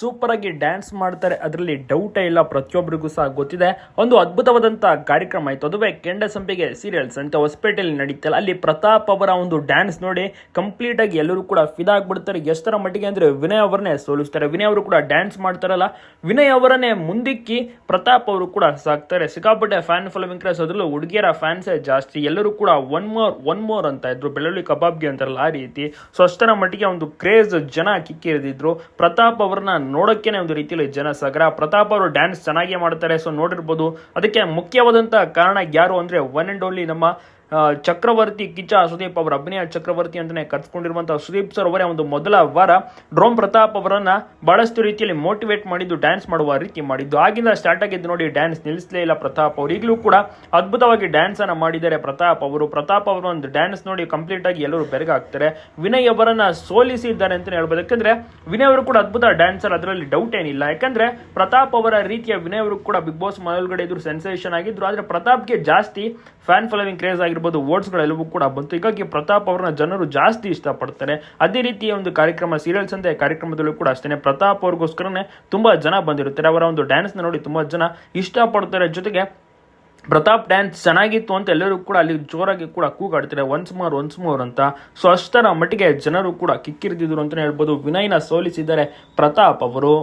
Super ಆಗಿ dance ಮಾಡ್ತಾರೆ. ಅದರಲ್ಲಿ ಡೌಟೇ ಇಲ್ಲ ಪ್ರತಿಯೊಬ್ಬರಿಗೂ ಸಹ ಗೊತ್ತಿದೆ. ಒಂದು ಅದ್ಭುತವಾದಂತಹ ಕಾರ್ಯಕ್ರಮ ಆಯ್ತು. ಅದುವೇ ಕೆಂಡ ಸಂಪಿಗೆ ಸೀರಿಯಲ್ಸ್ ಅಂತ ಹೊಸಪೇಟೆಯಲ್ಲಿ ನಡೀತಲ್ಲ. ಅಲ್ಲಿ ಪ್ರತಾಪ್ ಅವರ ಒಂದು ಡ್ಯಾನ್ಸ್ ನೋಡಿ ಕಂಪ್ಲೀಟ್ ಆಗಿ ಎಲ್ಲರೂ ಕೂಡ ಫಿದಾ ಆಗ್ಬಿಡ್ತಾರೆ. ಎಷ್ಟರ ಮಟ್ಟಿಗೆ ಅಂದ್ರೆ ವಿನಯ್ ಅವರನ್ನೇ ಸೋಲಿಸ್ತಾರೆ. ವಿನಯ್ ಅವರು ಕೂಡ ಡ್ಯಾನ್ಸ್ ಮಾಡ್ತಾರಲ್ಲ. ವಿನಯ್ ಅವರನ್ನೇ ಮುಂದಿಕ್ಕಿ ಪ್ರತಾಪ್ ಅವರು ಕೂಡ ಸಾಕ್ತಾರೆ. ಸಿಕ್ಕಾಪಟ್ಟೆ ಫ್ಯಾನ್ ಫಾಲೋವಿಂಗ್ ಕ್ರಾಸ್ ಅದರಲ್ಲೂ ಹುಡುಗಿಯರ ಫ್ಯಾನ್ಸೇ ಜಾಸ್ತಿ. ಎಲ್ಲರೂ ಕೂಡ ಒನ್ ಮೋರ್ ಒನ್ ಮೋರ್ ಅಂತ ಇದ್ರು. ಬೆಳ್ಳುಳ್ಳಿ ಕಬಾಬ್ಗೆ ಅಂತಾರಲ್ಲ ಆ ರೀತಿ. ಸೊ ಅಷ್ಟರ ಮಟ್ಟಿಗೆ ಒಂದು ಕ್ರೇಜ್ ಜನ ಕಿಕ್ಕಿರಿದ್ರು ಪ್ರತಾಪ್ ಅವರನ್ನ ನೋಡೋಕ್ಕೇನೆ ಒಂದು ರೀತಿಯಲ್ಲಿ ಜನ ಸಾಗರ. ಪ್ರತಾಪ್ ಅವರು ಡ್ಯಾನ್ಸ್ ಚೆನ್ನಾಗಿ ಮಾಡ್ತಾರೆ. ಸೊ ನೋಡಿರ್ಬೋದು. ಅದಕ್ಕೆ ಮುಖ್ಯವಾದಂತಹ ಕಾರಣ ಯಾರು ಅಂದ್ರೆ ಒನ್ ಅಂಡ್ ಓನ್ಲಿ ನಮ್ಮ ಚಕ್ರವರ್ತಿ ಕಿಚ್ಚ ಸುದೀಪ್ ಅವರ ಅಭಿನಯ ಚಕ್ರವರ್ತಿ ಅಂತಲೇ ಕರ್ಸ್ಕೊಂಡಿರುವಂತಹ ಸುದೀಪ್ ಸರ್ ಅವರೇ ಒಂದು ಮೊದಲ ವಾರ ಡ್ರೋಮ್ ಪ್ರತಾಪ್ ಅವರನ್ನ ಬಹಳಷ್ಟು ರೀತಿಯಲ್ಲಿ ಮೋಟಿವೇಟ್ ಮಾಡಿದ್ದು ಡ್ಯಾನ್ಸ್ ಮಾಡುವ ರೀತಿ ಮಾಡಿದ್ದು. ಆಗಿಂದ ಸ್ಟಾರ್ಟ್ ಆಗಿದ್ದು ನೋಡಿ ಡ್ಯಾನ್ಸ್ ನಿಲ್ಲಿಸಲೇ ಇಲ್ಲ ಪ್ರತಾಪ್ ಅವರು. ಈಗಲೂ ಕೂಡ ಅದ್ಭುತವಾಗಿ ಡ್ಯಾನ್ಸ್ ಅನ್ನ ಮಾಡಿದ್ದಾರೆ ಪ್ರತಾಪ್ ಅವರು. ಪ್ರತಾಪ್ ಅವರ ಒಂದು ಡ್ಯಾನ್ಸ್ ನೋಡಿ ಕಂಪ್ಲೀಟ್ ಆಗಿ ಎಲ್ಲರೂ ಬೆರಗಾಗ್ತಾರೆ. ವಿನಯ್ ಅವರನ್ನ ಸೋಲಿಸಿದ್ದಾರೆ ಅಂತಲೇ ಹೇಳ್ಬೋದು. ಯಾಕಂದ್ರೆ ವಿನಯ್ ಅವರು ಕೂಡ ಅದ್ಭುತ ಡ್ಯಾನ್ಸರ್ ಅದರಲ್ಲಿ ಡೌಟ್ ಏನಿಲ್ಲ. ಯಾಕಂದ್ರೆ ಪ್ರತಾಪ್ ಅವರ ರೀತಿಯ ವಿನಯ್ ಅವರು ಕೂಡ ಬಿಗ್ ಬಾಸ್ ಮನೆಯೊಳಗಡೆ ಇದ್ರು ಸೆನ್ಸೇಷನ್ ಆಗಿದ್ರು. ಆದ್ರೆ ಪ್ರತಾಪ್ಗೆ ಜಾಸ್ತಿ ಫ್ಯಾನ್ ಫಾಲೋವಿಂಗ್ ಕ್ರೇಜ್ ಆಗಿರ್ಬೋದು ಓಟ್ಸ್ಗಳೆಲ್ಲವೂ ಕೂಡ ಬಂತು. ಹೀಗಾಗಿ ಪ್ರತಾಪ್ ಅವ್ರನ್ನ ಜನರು ಜಾಸ್ತಿ ಇಷ್ಟಪಡ್ತಾರೆ. ಅದೇ ರೀತಿಯ ಒಂದು ಕಾರ್ಯಕ್ರಮ ಸೀರಿಯಲ್ಸ್ ಅಂತ ಕಾರ್ಯಕ್ರಮದಲ್ಲೂ ಕೂಡ ಅಷ್ಟೇ ಪ್ರತಾಪ್ ಅವ್ರಿಗೋಸ್ಕರನೇ ತುಂಬಾ ಜನ ಬಂದಿರುತ್ತಾರೆ. ಅವರ ಒಂದು ಡ್ಯಾನ್ಸ್ ನೋಡಿ ತುಂಬಾ ಜನ ಇಷ್ಟಪಡ್ತಾರೆ. ಜೊತೆಗೆ ಪ್ರತಾಪ್ ಡ್ಯಾನ್ಸ್ ಚೆನ್ನಾಗಿತ್ತು ಅಂತ ಎಲ್ಲರೂ ಕೂಡ ಅಲ್ಲಿ ಜೋರಾಗಿ ಕೂಡ ಕೂಗಾಡ್ತಾರೆ. ಒನ್ಸ್ ಮೋರ್ ಒನ್ಸ್ ಮೋರ್ ಅಂತ. ಸೊ ಅಷ್ಟರ ಮಟ್ಟಿಗೆ ಜನರು ಕೂಡ ಕಿಕ್ಕಿರಿದಿದ್ರು ಅಂತಲೇ ಹೇಳ್ಬೋದು. ವಿನಯ್ನ ಸೋಲಿಸಿದ್ದಾರೆ ಪ್ರತಾಪ್ ಅವರು.